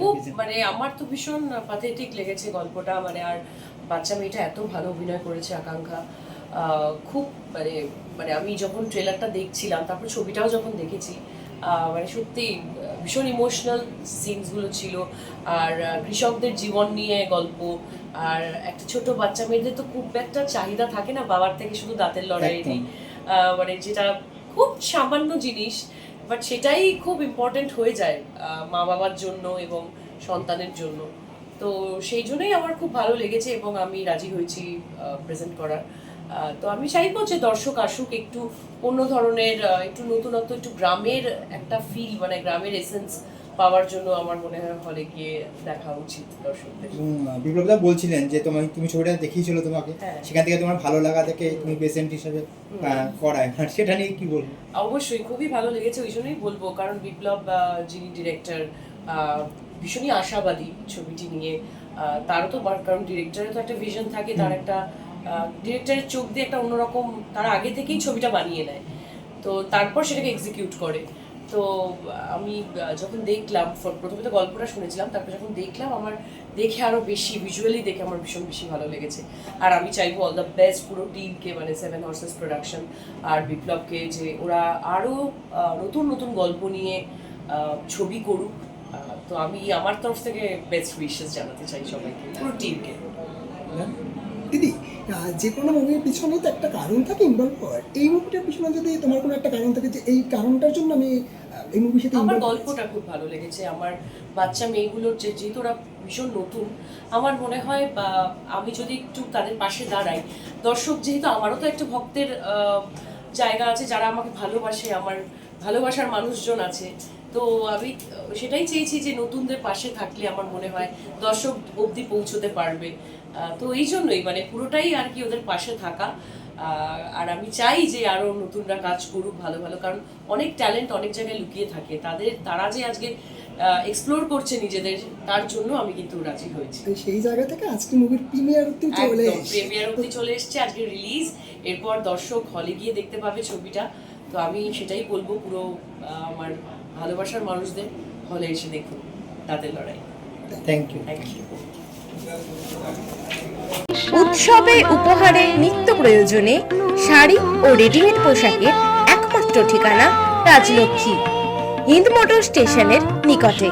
খুব মানে আমার তো ভীষণ পাথেটিক লেগেছে গল্পটা। মানে আর বাচ্চা মেয়েটা এত ভালো অভিনয় করেছে আকাঙ্ক্ষা। খুব মানে মানে আমি যখন ট্রেলারটা দেখছিলাম তারপর ছবিটাও যখন দেখেছি মানে সত্যি ভীষণ ইমোশনাল সিনসগুলো ছিল। আর কৃষকদের জীবন নিয়ে গল্প আর একটা ছোট বাচ্চা মেয়েদের তো খুব একটা চাহিদা থাকে না বাবার থেকে শুধু দাঁতের লড়াইয়েরই। আহ, মানে যেটা খুব সামান্য জিনিস বাট সেটাই খুব ইম্পর্টেন্ট হয়ে যায় মা বাবার জন্য এবং সন্তানের জন্য। তো সেই জন্যই আমার খুব ভালো লেগেছে এবং আমি রাজি হয়েছি প্রেজেন্ট করার। তো আমি চাইব যে দর্শক আসুক, একটু অন্য ধরনের একটু নতুনত্ব, একটু গ্রামের একটা ফিল মানে গ্রামের এসেন্স পাওয়ার জন্য আমার মনে হয় হলে গিয়ে দেখা উচিত দর্শকদের। বিপ্লবদা বলছিলেন যে তোমার তুমি ছবিটা দেখিয়েছিল তোমাকে হ্যাঁ। সেখান থেকে তোমার ভালো লাগা থেকে তুমি পেশেন্ট হিসেবে করায়। আর সেটা নিয়ে কি বলব? অবশ্যই খুবই ভালো লেগেছে ওই জন্যই বলব। কারণ বিপ্লব যিনি ডিরেক্টর ভীষণই আশাবাদী ছবিটি নিয়ে। তারও তো কারণ ডিরেক্টরের তো একটা ভিশন থাকে তার একটা ডিরেক্টরের চোখ দিয়ে একটা অন্যরকম তার আগে থেকেই ছবিটা বানিয়ে নেয়। তো তারপর সেটাকে এক্সিকিউট করে। তো আমি যখন দেখলাম প্রথমে তো গল্পটা শুনেছিলাম তারপর যখন দেখলাম আমার দেখে আরও বেশি ভিজুয়ালি দেখে আমার ভীষণ বেশি ভালো লেগেছে। আর আমি চাইব অল দ্য বেস্ট পুরো টিমকে মানে সেভেন হর্সেস প্রোডাকশন আর বিপ্লবকে যে ওরা আরও আহ, নতুন নতুন গল্প নিয়ে ছবি করুক। তো আমি আমার তরফ থেকে বেস্ট উইশেস জানাতে চাই সবাইকে পুরো টিমকে দিদি যে কোনো মুভির পিছনে তো একটা কারণ থাকে ইনভলভ হওয়ার। এই মুভিটার পিছনে যদি তোমার কোনো একটা কারণ থাকে যে এই কারণটার জন্য আমি এই মুভির সাথে আমার গল্পটা খুব ভালো লেগেছে। আমার বাচ্চা মেয়েগুলোর যে যেহেতু ওরা ভীষণ নতুন আমার মনে হয় বা আমি যদি একটু তাদের পাশে দাঁড়াই দর্শক যেহেতু আমারও তো একটা ভক্তের আহ, জায়গা আছে যারা আমাকে ভালোবাসে আমার ভালোবাসার মানুষজন আছে। তো আমি সেটাই চেয়েছি যে নতুনদের পাশে থাকলে আমার মনে হয় দর্শক অবধি পৌঁছতে পারবে। তো এই জন্যই মানে পুরোটাই আর কি ওদের পাশে থাকা। আর আমি চাই যে আরও নতুনরা কাজ করুক ভালো ভালো। কারণ অনেক ট্যালেন্ট অনেক জায়গায় লুকিয়ে থাকে। তাদের তারা যে আজকে এক্সপ্লোর করছে নিজেদের তার জন্য আমি কিন্তু রাজি হয়েছি। সেই জায়গা থেকে আজকে মুভির প্রিমিয়ার অব্দি চলে প্রিমিয়ার অব্দি চলে এসেছে আজকে রিলিজ এরপর দর্শক হলে গিয়ে দেখতে পাবে ছবিটা। তো আমি সেটাই বলব পুরো আমার ভালোবাসার মানুষদের হলে এসে দেখুন তাদের লড়াই। থ্যাংক ইউ থ্যাংক ইউ উৎসবে উপহারে নিত্য প্রয়োজনে শাড়ি ও রেডিমেড পোশাকের একমাত্র ঠিকানা রাজলক্ষ্মী হিন্দ মোটর স্টেশনের নিকটে।